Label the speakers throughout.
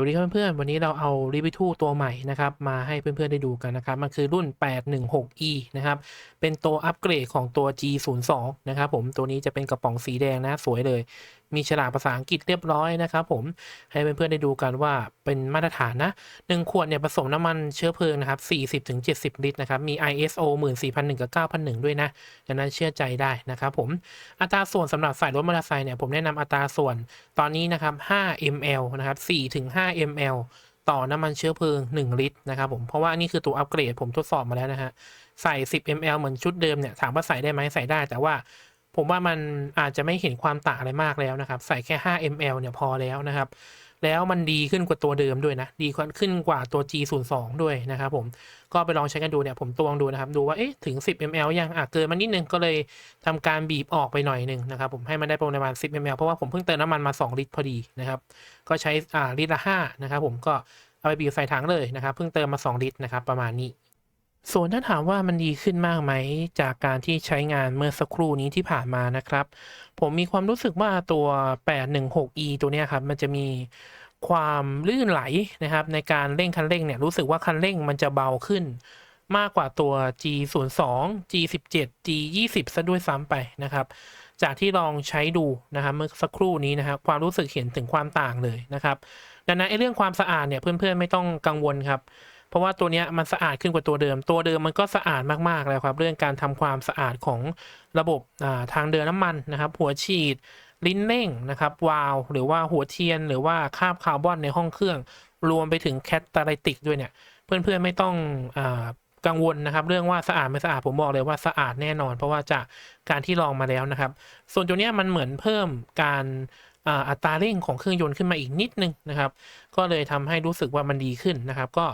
Speaker 1: วัสดีครับเพื่อนๆ วันนี้เราเอา r i v i t 2ตัวใหม่นะครับมาให้เพื่อนๆ ได้ดูกันนะครับ มันคือรุ่น 816e นะครับ เป็นตัวอัปเกรดของตัว G02 นะครับผม ตัวนี้จะเป็นกระป๋องสีแดงนะสวยเลย มีฉลากภาษาอังกฤษเรียบร้อยนะครับผม ให้เพื่อนๆ ได้ดูกันว่าเป็นมาตรฐานนะ 1 ขวดเนี่ยผสมน้ำมันเชื้อเพลิงนะครับ 40-70 ลิตรนะครับ มี ISO 14001กับ9001 ด้วยนะ ดังนั้นเชื่อใจได้นะครับผม อัตราส่วนสำหรับใส่รถมอเตอร์ไซค์เนี่ยผมแนะนำอัตราส่วนตอนนี้นะครับ 5 ml นะครับ4-5 ml ต่อน้ำมันเชื้อเพลิง 1 ลิตรนะครับผม เพราะว่านี่คือตัวอัปเกรดผมทดสอบมาแล้วนะฮะ ใส่ 10 ml เหมือนชุดเดิมเนี่ย ถามว่าใส่ได้ไหมใส่ได้ แต่ว่าผมว่ามันอาจจะไม่เห็นความต่างอะไรมากแล้วนะครับ ใส่แค่ 5 ml เนี่ยพอแล้วนะครับ แล้วมันดีขึ้นกว่าตัวเดิมด้วยนะ ดีขึ้นกว่าตัว G02 ด้วยนะครับผม ก็ไปลองใช้กันดูเนี่ย ผมตวงดูนะครับ ดูว่า เอ๊ะ ถึง 10 ml ยัง อะ เกินมานิดนึง ก็เลยทำการบีบออกไปหน่อยหนึ่งนะครับ ผม ให้มันได้ประมาณ 10 ml เพราะว่าผมเพิ่งเติมน้ำมันมา 2 ลิตรพอดีนะครับ ก็ใช้ อ่า ลิตรละ 5 นะครับผม ก็เอาไปบีบใส่ถังเลยนะครับ เพิ่งเติมมา 2 ลิตรนะครับ ประมาณนี้ ส่วนถ้าถามว่ามันดีขึ้นมากไหม จากการที่ใช้งานเมื่อสักครู่นี้ที่ผ่านมานะครับ ผมมีความรู้สึกว่าตัว 816e ตัวเนี้ยครับ มันจะมีความลื่นไหลนะครับ ในการเร่งคันเร่งเนี่ยรู้สึกว่าคันเร่งมันจะเบาขึ้น มากกว่าตัว G02 G17 G20 ซะด้วยซ้ำไปนะครับ จากที่ลองใช้ดูนะครับเมื่อสักครู่นี้นะครับความรู้สึกเห็นถึงความต่างเลยนะครับ ดังนั้นไอ้เรื่องความสะอาดเนี่ยเพื่อนๆไม่ต้องกังวลครับ เพราะว่าตัวนี้มันสะอาดขึ้นกว่าตัวเดิม ตัวเดิมมันก็สะอาดมากๆแล้วครับ เรื่องการทำความสะอาดของระบบทางเดินน้ำมันนะครับ หัวฉีด ลิ้นเร่งนะครับวาล์วหรือว่าหัวเทียน หรือว่าคาบคาร์บอนในห้องเครื่อง รวมไปถึงแคตตาลิติกด้วยเนี่ย เพื่อนๆไม่ต้องอกังวลนะครับ เรื่องว่าสะอาดไม่สะอาดผมบอกเลยว่าสะอาดแน่นอน เพราะว่าจากการที่ลองมาแล้วนะครับ ส่วนตัวนี้มันเหมือนเพิ่มการอัตราเร่งของเครื่องยนต์ขึ้นมาอีกนิดนึงนะครับ ก็เลยทำให้รู้สึกว่ามันดีขึ้นนะครับ ก็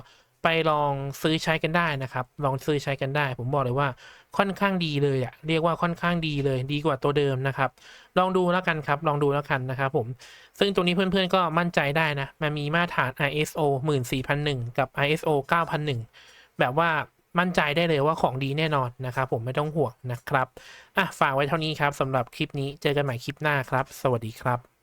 Speaker 1: ไปลองซื้อใช้กันได้นะครับ ลองซื้อใช้กันได้ ผมบอกเลยว่าค่อนข้างดีเลยอะเรียกว่าค่อนข้างดีเลย ดีกว่าตัวเดิมนะครับ ลองดูแล้วกันครับ ลองดูแล้วกันนะครับผม ซึ่งตรงนี้เพื่อนๆก็มั่นใจได้นะ มันมีมาตรฐาน ISO 14001 กับ ISO 9001 แบบว่ามั่นใจได้เลยว่าของดีแน่นอนนะครับผมไม่ต้องห่วงนะครับ อะฝากไว้เท่านี้ครับสำหรับคลิปนี้ เจอกันใหม่คลิปหน้าครับ สวัสดีครับ